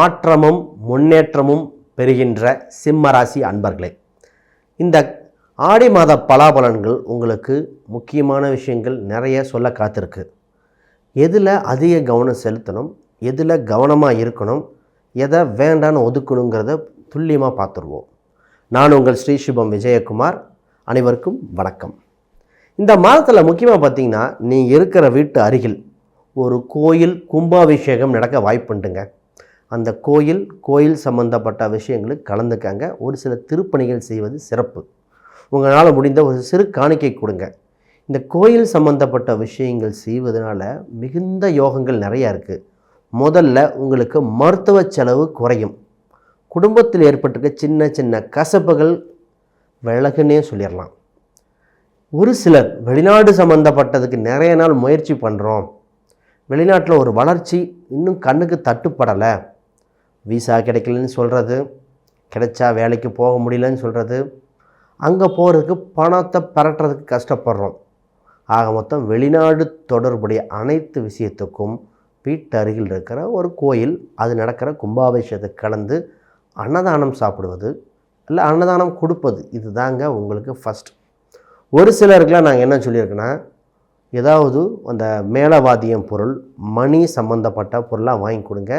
மாற்றமும் முன்னேற்றமும் பெறுகின்ற சிம்மராசி அன்பர்களே இந்த ஆடி மாத பலாபலன்கள் உங்களுக்கு முக்கியமான விஷயங்கள் நிறைய சொல்ல காத்திருக்கு. எதில் அதிக கவனம் செலுத்தணும் எதில் கவனமாக இருக்கணும் எதை வேண்டான்னு ஒதுக்கணுங்கிறத துல்லியமாக பார்த்துருவோம். நான் உங்கள் ஸ்ரீ சுபம் விஜயகுமார் அனைவருக்கும் வணக்கம். இந்த மாதத்தில் முக்கியமாக பார்த்தீங்கன்னா நீங்கள் இருக்கிற வீட்டு அருகில் ஒரு கோயில் கும்பாபிஷேகம் நடக்க வாய்ப்புண்டுங்க. அந்த கோயில் கோயில் சம்பந்தப்பட்ட விஷயங்களுக்கு கலந்துக்காங்க. ஒரு சில திருப்பணிகள் செய்வது சிறப்பு. உங்களால் முடிந்த ஒரு சிறு காணிக்கை கொடுங்க. இந்த கோயில் சம்பந்தப்பட்ட விஷயங்கள் செய்வதனால மிகுந்த யோகங்கள் நிறையா இருக்குது முதல்ல உங்களுக்கு மருத்துவ செலவு குறையும். குடும்பத்தில் ஏற்பட்டிருக்க சின்ன சின்ன கசப்புகள் விலகுன்னே சொல்லிடலாம். ஒரு சிலர் வெளிநாடு சம்மந்தப்பட்டதுக்கு நிறைய நாள் முயற்சி பண்ணுறோம் வெளிநாட்டில் ஒரு வளர்ச்சி இன்னும் கண்ணுக்கு தட்டுப்படலை. விசா கிடைக்கலன்னு சொல்கிறது கிடைச்சா வேலைக்கு போக முடியலன்னு சொல்கிறது அங்கே போகிறதுக்கு பணத்தை பரட்டுறதுக்கு கஷ்டப்படுறோம். ஆக மொத்தம் வெளிநாடு தொடர்புடைய அனைத்து விஷயத்துக்கும் வீட்டு அருகில் இருக்கிற ஒரு கோயில் அது நடக்கிற கும்பாபிஷேகத்தை கலந்து அன்னதானம் சாப்பிடுவது இல்லை அன்னதானம் கொடுப்பது இதுதாங்க உங்களுக்கு ஃபஸ்ட் ஒரு சிலருக்குலாம் நாங்கள் என்ன சொல்லியிருக்கேன்னா ஏதாவது அந்த மேலவாதியம் பொருள் மணி சம்மந்தப்பட்ட பொருளாக வாங்கி கொடுங்க.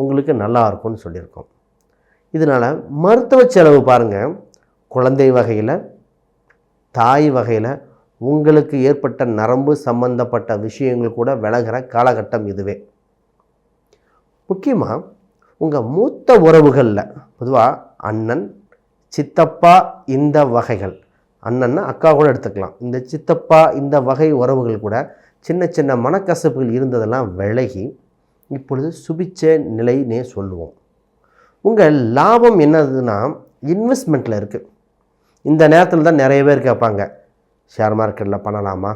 உங்களுக்கு நல்லா இருக்கும்னு சொல்லியிருக்கோம். இதனால் மருத்துவ செலவு பாருங்கள் குழந்தை வகையில் தாய் வகையில் உங்களுக்கு ஏற்பட்ட நரம்பு சம்பந்தப்பட்ட விஷயங்கள் கூட விலகிற காலகட்டம் இதுவே. முக்கியமாக உங்கள் மூத்த உறவுகளில் பொதுவாக அண்ணன் சித்தப்பா இந்த வகைகள் அண்ணன்னா அக்கா கூட எடுத்துக்கலாம். இந்த சித்தப்பா இந்த வகை உறவுகள் கூட சின்ன சின்ன மனக்கசப்புகள் இருந்ததெல்லாம் விலகி இப்பொழுது சுபிச்ச நிலைனே சொல்லுவோம். உங்கள் லாபம் என்னதுன்னா இன்வெஸ்ட்மெண்ட்டில் இருக்குது இந்த நேரத்தில் தான் நிறைய பேர் கேட்பாங்க ஷேர் மார்க்கெட்டில் பண்ணலாமா?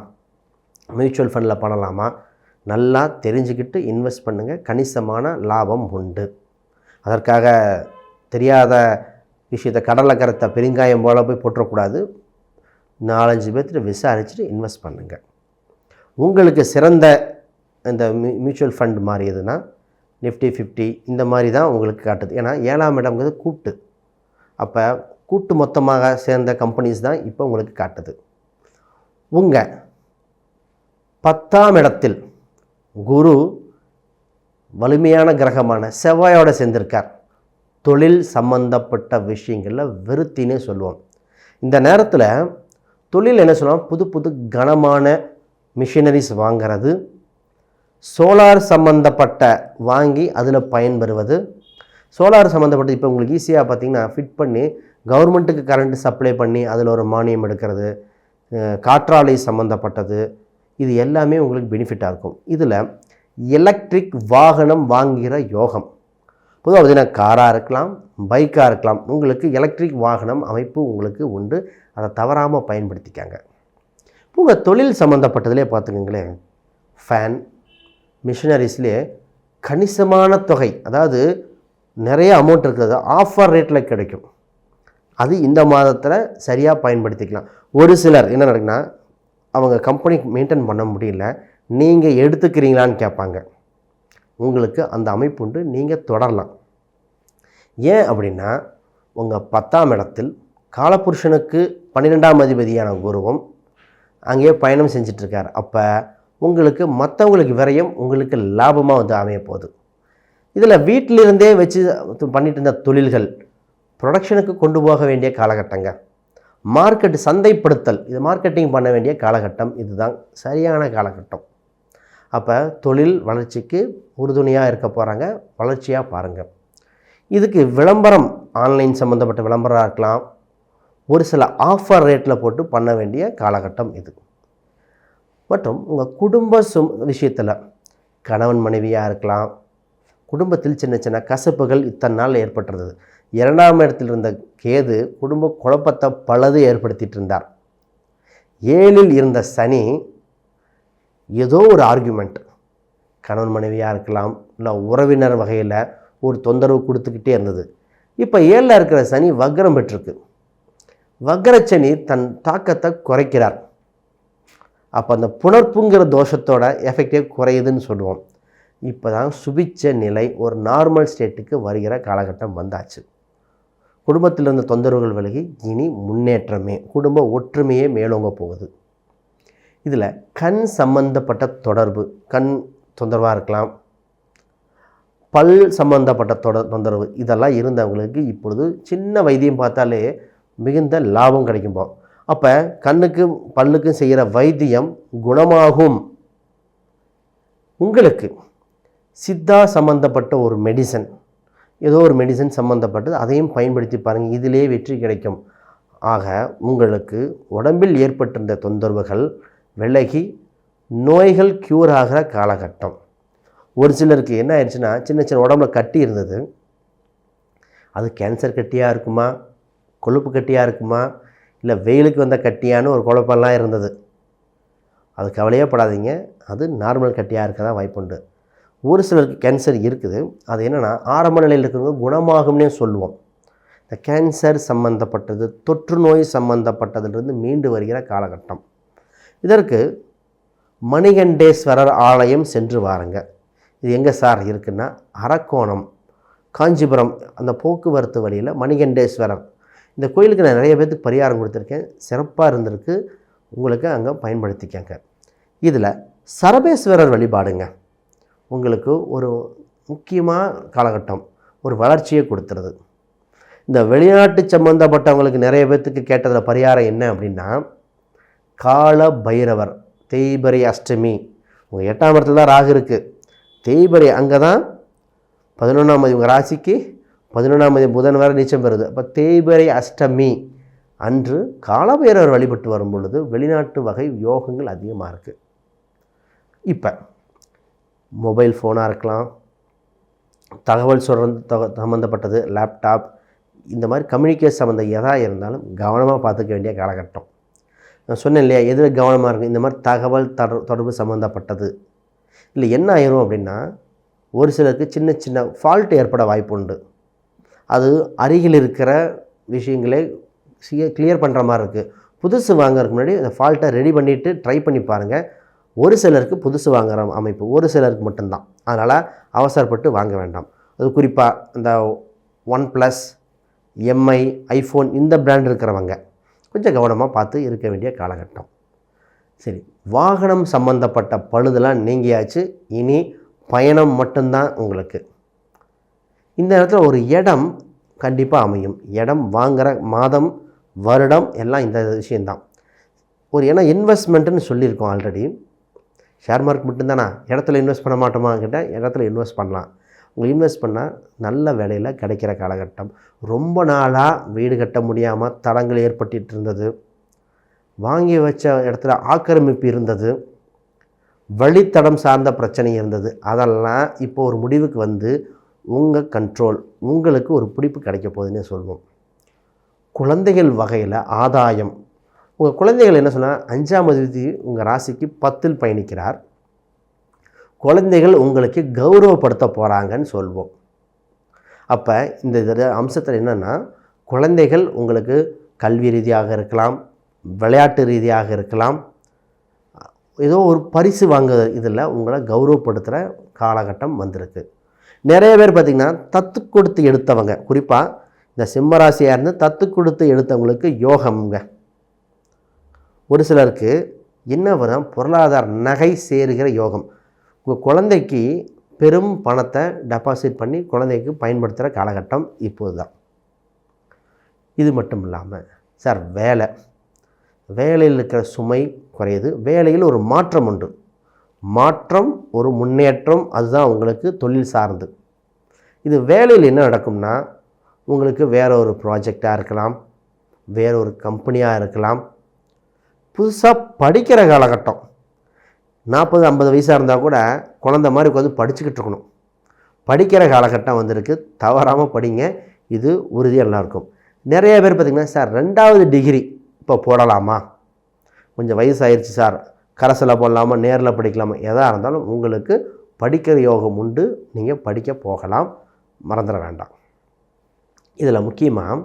மியூச்சுவல் ஃபண்டில் பண்ணலாமா? நல்லா தெரிஞ்சுக்கிட்டு இன்வெஸ்ட் பண்ணுங்கள் கணிசமான லாபம் உண்டு. அதற்காக தெரியாத விஷயத்தை கடலை கரத்தை பெருங்காயம் போல் போய் போட்டுறக்கூடாது. நாலஞ்சு பேர்த்திட்ட விசாரிச்சுட்டு இன்வெஸ்ட் பண்ணுங்கள் உங்களுக்கு சிறந்த இந்த மியூ மியூச்சுவல் ஃபண்ட் மாதிரி எதுனா நிஃப்டி ஃபிஃப்டி இந்த மாதிரி தான் உங்களுக்கு காட்டுது. ஏன்னா ஏழாம் இடம்ங்கிறது கூட்டு. அப்போ கூட்டு மொத்தமாக சேர்ந்த கம்பெனிஸ் தான் இப்போ உங்களுக்கு காட்டுது. உங்கள் பத்தாம் இடத்தில் குரு வலிமையான கிரகமான செவ்வாயோடு சேர்ந்திருக்கார். தொழில் சம்பந்தப்பட்ட விஷயங்களில் வெறுத்தினே சொல்லுவோம் இந்த நேரத்தில் தொழில் என்ன சொல்லுவோம் புது புது கனமான மிஷினரிஸ் வாங்கிறது சோலார் சம்மந்தப்பட்ட வாங்கி அதில் பயன்பெறுவது. சோலார் சம்மந்தப்பட்ட இப்போ உங்களுக்கு ஈஸியாக பார்த்தீங்கன்னா ஃபிட் பண்ணி கவர்மெண்ட்டுக்கு கரண்ட் சப்ளை பண்ணி அதில் ஒரு மானியம் எடுக்கிறது காற்றாலை சம்மந்தப்பட்டது இது எல்லாமே உங்களுக்கு பெனிஃபிட்டாக இருக்கும். இதில் எலக்ட்ரிக் வாகனம் வாங்குகிற யோகம். பொதுவாக பார்த்தீங்கன்னா காராக இருக்கலாம் பைக்காக இருக்கலாம் உங்களுக்கு எலக்ட்ரிக் வாகனம் அமைப்பு உங்களுக்கு உண்டு. அதை தவறாமல் பயன்படுத்திக்காங்க. உங்கள் தொழில் சம்மந்தப்பட்டதிலே பார்த்துக்கங்களேன் ஃபேன் மிஷினரிஸ்லேயே கணிசமான தொகை அதாவது நிறைய அமௌண்ட் இருக்கிறது. ஆஃபர் ரேட்டில் கிடைக்கும். அது இந்த மாதத்தில் சரியாக பயன்படுத்திக்கலாம். ஒரு சிலர் என்ன நடக்குன்னா அவங்க கம்பெனி மெயின்டைன் பண்ண முடியல. நீங்கள் எடுத்துக்கிறீங்களான்னு கேட்பாங்க. உங்களுக்கு அந்த அமைப்பு உண்டு நீங்கள் தொடரலாம். ஏன் அப்படின்னா உங்கள் பத்தாம் இடத்தில் காலபுருஷனுக்கு பன்னிரெண்டாம் அதிபதியான குருவும் அங்கேயே பயணம் செஞ்சிட்ருக்கார். அப்போ உங்களுக்கு மற்றவங்களுக்கு விரயம் உங்களுக்கு லாபமாக வந்து அமைய போகுது. இதில் வீட்டிலிருந்தே வச்சு பண்ணிட்டு இருந்த தொழில்கள் ப்ரொடக்ஷனுக்கு கொண்டு போக வேண்டிய காலகட்டங்க. மார்க்கெட் சந்தைப்படுத்தல் இது மார்க்கெட்டிங் பண்ண வேண்டிய காலகட்டம் இதுதான் சரியான காலகட்டம். அப்போ தொழில் வளர்ச்சிக்கு உறுதுணையாக இருக்க போகிறாங்க வளர்ச்சியாக பாருங்கள் இதுக்கு விளம்பரம் ஆன்லைன் சம்மந்தப்பட்ட விளம்பரம் இருக்கலாம் ஒரு சில ஆஃபர் ரேட்டில் போட்டு பண்ண வேண்டிய காலகட்டம் இது. மற்றும் உங்கள் குடும்ப சும் விஷயத்தில் கணவன் மனைவியாக இருக்கலாம். குடும்பத்தில் சின்ன சின்ன கசப்புகள் இத்தனை நாள் ஏற்பட்டிருந்தது. இரண்டாம் இடத்தில் இருந்த கேது குடும்ப குழப்பத்தை பலது ஏற்படுத்திட்டு இருந்தார். ஏழில் இருந்த சனி ஏதோ ஒரு ஆர்குமெண்ட் கணவன் மனைவியாக இருக்கலாம் இல்லை உறவினர் வகையில் ஒரு தொந்தரவு கொடுத்துக்கிட்டே இருந்தது. இப்போ ஏழில் இருக்கிற சனி வக்ரம் பெற்றிருக்கு. வக்ரச்சனி தன் தாக்கத்தை குறைக்கிறார். அப்போ அந்த புணர்ப்புங்கிற தோஷத்தோட எஃபெக்டே குறையுதுன்னு சொல்லுவோம். இப்போ தான் சுபிச்ச நிலை ஒரு நார்மல் ஸ்டேட்டுக்கு வருகிற காலகட்டம் வந்தாச்சு. குடும்பத்தில் இருந்த தொந்தரவுகள் விலகி இனி முன்னேற்றமே குடும்ப ஒற்றுமையே மேலோங்க போகுது. இதில் கண் சம்பந்தப்பட்ட தொடர்பு கண் தொந்தரவாக இருக்கலாம் பல் சம்பந்தப்பட்ட தொடர் தொந்தரவு இதெல்லாம் இருந்தவங்களுக்கு இப்பொழுது சின்ன வைத்தியம் பார்த்தாலே மிகுந்த லாபம் கிடைக்கும்போ அப்போ கண்ணுக்கும் பல்லுக்கும் செய்கிற வைத்தியம் குணமாகும். உங்களுக்கு சித்தா சம்பந்தப்பட்ட ஒரு மெடிசன் ஏதோ ஒரு மெடிசன் சம்மந்தப்பட்டது அதையும் பயன்படுத்தி பாருங்கள் இதிலே வெற்றி கிடைக்கும். ஆக உங்களுக்கு உடம்பில் ஏற்பட்டிருந்த தொந்தரவுகள் விலகி நோய்கள் க்யூர் ஆகிற காலகட்டம். ஒரு சிலருக்கு என்ன ஆயிடுச்சுன்னா சின்ன சின்ன உடம்புல கட்டி இருந்தது. அது கேன்சர் கட்டியாக இருக்குமா? கொழுப்பு கட்டியாக இருக்குமா? இல்லை வெயிலுக்கு வந்த கட்டியான்னு ஒரு குழப்பம்லாம் இருந்தது. அது கவலையே படாதீங்க. அது நார்மல் கட்டியாக இருக்க தான் வாய்ப்புண்டு. ஒரு சிலருக்கு கேன்சர் இருக்குது. அது என்னென்னா ஆரம்ப நிலையில் இருக்கிறவங்க குணமாகும்னே சொல்லுவோம். இந்த கேன்சர் சம்பந்தப்பட்டது தொற்று நோய் சம்பந்தப்பட்டதுலேருந்து மீண்டு வருகிற காலகட்டம். இதற்கு மணிகண்டேஸ்வரர் ஆலயம் சென்று வாருங்க. இது எங்கே சார் இருக்குன்னா அரக்கோணம் காஞ்சிபுரம் அந்த போக்குவரத்து வழியில் மணிகண்டேஸ்வரர் இந்த கோயிலுக்கு நான் நிறைய பேர்த்துக்கு பரிகாரம் கொடுத்துருக்கேன். சிறப்பாக இருந்திருக்கு. உங்களுக்கு அங்கே பயன்படுத்திக்கங்க. இதில் சரபேஸ்வரர் வழிபாடுங்க. உங்களுக்கு ஒரு முக்கியமான காலகட்டம் ஒரு வளர்ச்சியை கொடுத்துருது. இந்த வெளிநாட்டு சம்மந்தப்பட்டவங்களுக்கு நிறைய பேர்த்துக்கு கேட்டதில் பரிகாரம் என்ன அப்படின்னா கால பைரவர் தேய்பரி அஷ்டமி. உங்கள் எட்டாம் இடத்துல தான் ராகு இருக்குது தேய்பரி அங்கே தான் பதினொன்றாம் மதி உங்கள் ராசிக்கு பதினொன்றாம் தேதி புதன் வரை நீச்சம் பெறுது. அப்போ தேய்பரை அஷ்டமி அன்று காலபைரவர் வழிபட்டு வரும் பொழுது வெளிநாட்டு வகை யோகங்கள் அதிகமாக இருக்குது இப்போ மொபைல் ஃபோனாக இருக்கலாம். தகவல் சொல்கிறது சம்மந்தப்பட்டது லேப்டாப் இந்த மாதிரி கம்யூனிகேட் சம்மந்தம் எதாக இருந்தாலும் கவனமாக பார்த்துக்க வேண்டிய காலகட்டம். நான் சொன்னேன் இல்லையா எதில் கவனமாக இருக்கும்? இந்த மாதிரி தகவல் தொடர் தொடர்பு சம்மந்தப்பட்டது இல்லை என்ன ஆயிரும் அப்படின்னா ஒரு சிலருக்கு சின்ன சின்ன ஃபால்ட் ஏற்பட வாய்ப்பு உண்டு. அது அருகில் இருக்கிற விஷயங்களே கிளியர் பண்ணுற மாதிரி இருக்குது புதுசு வாங்குறதுக்கு முன்னாடி அந்த ஃபால்ட்டை ரெடி பண்ணிவிட்டு ட்ரை பண்ணி பாருங்கள் ஒரு சிலருக்கு புதுசு வாங்குகிற அமைப்பு ஒரு சிலருக்கு மட்டும்தான். அதனால் அவசரப்பட்டு வாங்க வேண்டாம். அது குறிப்பாக இந்த ஒன் ப்ளஸ் எம்ஐ ஐஃபோன் இந்த பிராண்ட் இருக்கிறவங்க கொஞ்சம் கவனமாக பார்த்து இருக்க வேண்டிய காலகட்டம். சரி வாகனம் சம்மந்தப்பட்ட பழுதெல்லாம் நீங்கியாச்சு. இனி பயணம் மட்டும்தான் உங்களுக்கு. இந்த இடத்துல ஒரு இடம் கண்டிப்பாக அமையும். இடம் வாங்குகிற மாதம் வருடம் எல்லாம் இந்த விஷயந்தான் ஒரு ஏன்னா இன்வெஸ்ட்மெண்ட்டுன்னு சொல்லியிருக்கோம் ஆல்ரெடி ஷேர் மார்க் மட்டும்தானா? இடத்துல இன்வெஸ்ட் பண்ண மாட்டோமா கேட்டால் இடத்துல இன்வெஸ்ட் பண்ணலாம். உங்களுக்கு இன்வெஸ்ட் பண்ணால் நல்ல வேலையில் கிடைக்கிற காலகட்டம். ரொம்ப நாளாக வீடு கட்ட முடியாமல் தடங்கள் ஏற்பட்டு இருந்தது. வாங்கி வச்ச இடத்துல ஆக்கிரமிப்பு இருந்தது. வழித்தடம் சார்ந்த பிரச்சனை இருந்தது. அதெல்லாம் இப்போ ஒரு முடிவுக்கு வந்து உங்கள் கண்ட்ரோல் உங்களுக்கு ஒரு பிடிப்பு கிடைக்க போகுதுன்னே சொல்லுவோம் குழந்தைகள் வகையில் ஆதாயம். உங்கள் குழந்தைகள் என்ன சொன்னால் அஞ்சாம் அதிபதி உங்கள் ராசிக்கு பத்தில் பயணிக்கிறார். குழந்தைகள் உங்களுக்கு கௌரவப்படுத்த போகிறாங்கன்னு சொல்வோம். அப்போ இந்த இதில் அம்சத்தில் என்னென்னா குழந்தைகள் உங்களுக்கு கல்வி ரீதியாக இருக்கலாம் விளையாட்டு ரீதியாக இருக்கலாம் ஏதோ ஒரு பரிசு வாங்க இதில் உங்களை கௌரவப்படுத்துகிற காலகட்டம் வந்திருக்கு. நிறைய பேர் பார்த்திங்கன்னா தத்து கொடுத்து எடுத்தவங்க. குறிப்பாக இந்த சிம்மராசியாக இருந்து தத்து கொடுத்து எடுத்தவங்களுக்கு யோகம்ங்க. ஒரு சிலருக்கு என்ன வரும் பொருளாதார நகை சேருகிற யோகம். உங்கள் குழந்தைக்கு பெரும் பணத்தை டெபாசிட் பண்ணி குழந்தைக்கு பயன்படுத்துகிற காலகட்டம் இப்போது தான் இது மட்டும் இல்லாமல் சார் வேலை. வேலையில் இருக்கிற சுமை குறையுது. வேலையில் ஒரு மாற்றம் உண்டு. மாற்றம் ஒரு முன்னேற்றம் அதுதான் உங்களுக்கு தொழில் சார்ந்து. இது வேலையில் என்ன நடக்கும்னா உங்களுக்கு வேற ஒரு ப்ராஜெக்டாக இருக்கலாம் வேற ஒரு கம்பெனியாக இருக்கலாம். புதுசாக படிக்கிற காலகட்டம். நாற்பது ஐம்பது வயசாக இருந்தால் கூட குழந்த மாதிரி உட்காந்து படிச்சுக்கிட்டு இருக்கணும். படிக்கிற காலகட்டம் வந்திருக்கு. தவறாமல் படிங்க. இது உறுதியாக நல்லாயிருக்கும். நிறைய பேர் பார்த்திங்கன்னா சார் ரெண்டாவது டிகிரி இப்போ போடலாமா? கொஞ்சம் வயசாயிருச்சு சார். கரசில் போடலாமா நேரில் படிக்கலாமா எதாக இருந்தாலும் உங்களுக்கு படிக்கிற யோகம் உண்டு. நீங்கள் படிக்க போகலாம். மறந்துட வேண்டாம். இதில் முக்கியமாக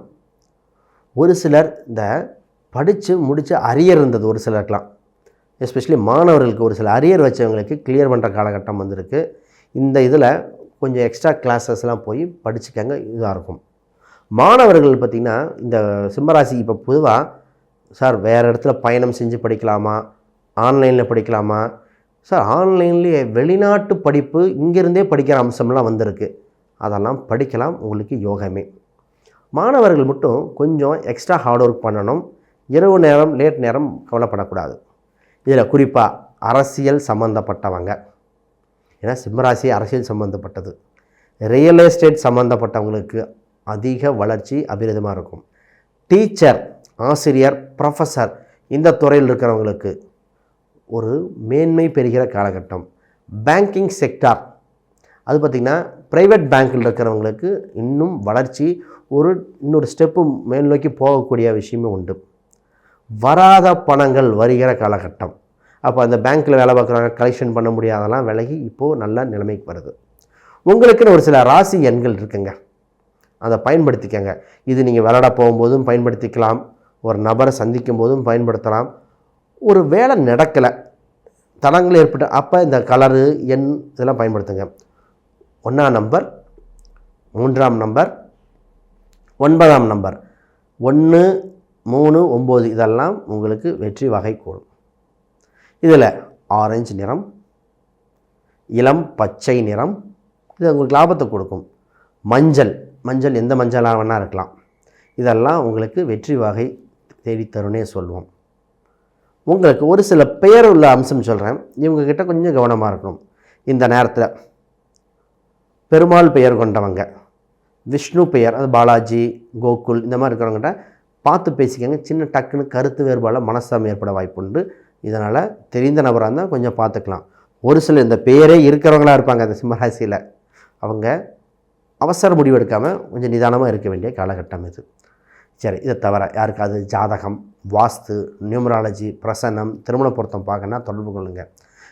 ஒரு சிலர் இந்த படித்து முடித்து அரியர் இருந்தது ஒரு சிலருக்கெலாம் எஸ்பெஷலி மாணவர்களுக்கு ஒரு சில அரியர் வச்சவங்களுக்கு கிளியர் பண்ணுற காலகட்டம் வந்திருக்கு. இந்த இதில் கொஞ்சம் எக்ஸ்ட்ரா கிளாஸஸ்லாம் போய் படிச்சுக்கங்க இதாக இருக்கும். மாணவர்கள் பார்த்திங்கன்னா இந்த சிம்மராசி இப்போ பொதுவாக சார் வேறு இடத்துல பயணம் செஞ்சு படிக்கலாமா? ஆன்லைனில் படிக்கலாமா? சார் ஆன்லைன்லேயே வெளிநாட்டு படிப்பு இங்கேருந்தே படிக்கிற அம்சம்லாம் வந்திருக்கு. அதெல்லாம் படிக்கலாம் உங்களுக்கு யோகமே. மாணவர்கள் மட்டும் கொஞ்சம் எக்ஸ்ட்ரா ஹார்ட் ஒர்க் பண்ணணும். இரவு நேரம் லேட் நேரம் கவலைப்படக்கூடாது. இதில் குறிப்பாக அரசியல் சம்மந்தப்பட்டவங்க ஏன்னா சிம்மராசி அரசியல் சம்மந்தப்பட்டது ரியல் எஸ்டேட் சம்மந்தப்பட்டவங்களுக்கு அதிக வளர்ச்சி அபிரிதமாக இருக்கும். டீச்சர் ஆசிரியர் ப்ரொஃபஸர் இந்த துறையில் இருக்கிறவங்களுக்கு ஒரு மேன்மை பெறுகிற காலகட்டம். பேங்கிங் செக்டார் அது பார்த்திங்கன்னா ப்ரைவேட் பேங்க்கில் இருக்கிறவங்களுக்கு இன்னும் வளர்ச்சி ஒரு இன்னொரு ஸ்டெப்பு மேல் நோக்கி போகக்கூடிய விஷயமே உண்டு. வராத பணங்கள் வருகிற காலகட்டம். அப்போ அந்த பேங்க்கில் வேலை பார்க்குறாங்க கலெக்ஷன் பண்ண முடியாதெல்லாம் விலகி இப்போது நல்ல நிலைமைக்கு வருது. உங்களுக்குன்னு ஒரு சில ராசி எண்கள் இருக்குங்க. அதை பயன்படுத்திக்கங்க. இது நீங்கள் விளையாட போகும்போதும் பயன்படுத்திக்கலாம். ஒரு நபரை சந்திக்கும் போதும் பயன்படுத்தலாம். ஒரு வேலை நடக்கலை. தடங்கள் ஏற்பட்ட அப்போ இந்த கலரு எண் இதெல்லாம் பயன்படுத்துங்க. ஒன்றாம் நம்பர் மூன்றாம் நம்பர் ஒன்பதாம் நம்பர் ஒன்று மூணு ஒம்பது இதெல்லாம் உங்களுக்கு வெற்றி வகை கூடும். இதில் ஆரஞ்சு நிறம் இளம் பச்சை நிறம் இது உங்களுக்கு லாபத்தை கொடுக்கும். மஞ்சள் மஞ்சள் எந்த மஞ்சளாக வேணால் இருக்கலாம். இதெல்லாம் உங்களுக்கு வெற்றி வகை தேடித்தருன்னே சொல்லுவோம் உங்களுக்கு ஒரு சில பெயர் உள்ள அம்சம் சொல்கிறேன் இவங்கக்கிட்ட கொஞ்சம் கவனமாக இருக்கணும். இந்த நேரத்தில் பெருமாள் பெயர் கொண்டவங்க விஷ்ணு பெயர் அது பாலாஜி கோகுல் இந்த மாதிரி இருக்கிறவங்ககிட்ட பார்த்து பேசிக்கங்க. சின்ன டக்குன்னு கருத்து வேறுபாடில் மனசாமி ஏற்பட வாய்ப்புண்டு. இதனால் தெரிந்த நபராக இருந்தால் கொஞ்சம் பார்த்துக்கலாம். ஒரு சில இந்த பெயரே இருக்கிறவங்களா இருப்பாங்க அந்த சிம்மராசியில். அவங்க அவசர முடிவு எடுக்காமல் கொஞ்சம் நிதானமாக இருக்க வேண்டிய காலகட்டம் இது. சரி இதை தவிர யாருக்காவது ஜாதகம் வாஸ்து நியூமராலஜி பிரசன்னம் திருமண பொருத்தம் பார்க்கணுன்னா தொடர்பு கொள்ளுங்கள்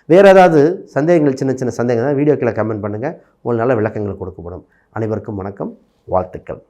வேறு ஏதாவது சந்தேகங்கள் சின்ன சின்ன சந்தேகங்கள் வீடியோக்களை கமெண்ட் பண்ணுங்கள் உங்களுக்கு நல்ல விளக்கங்கள் கொடுக்கப்படும். அனைவருக்கும் வணக்கம். வாழ்த்துக்கள்.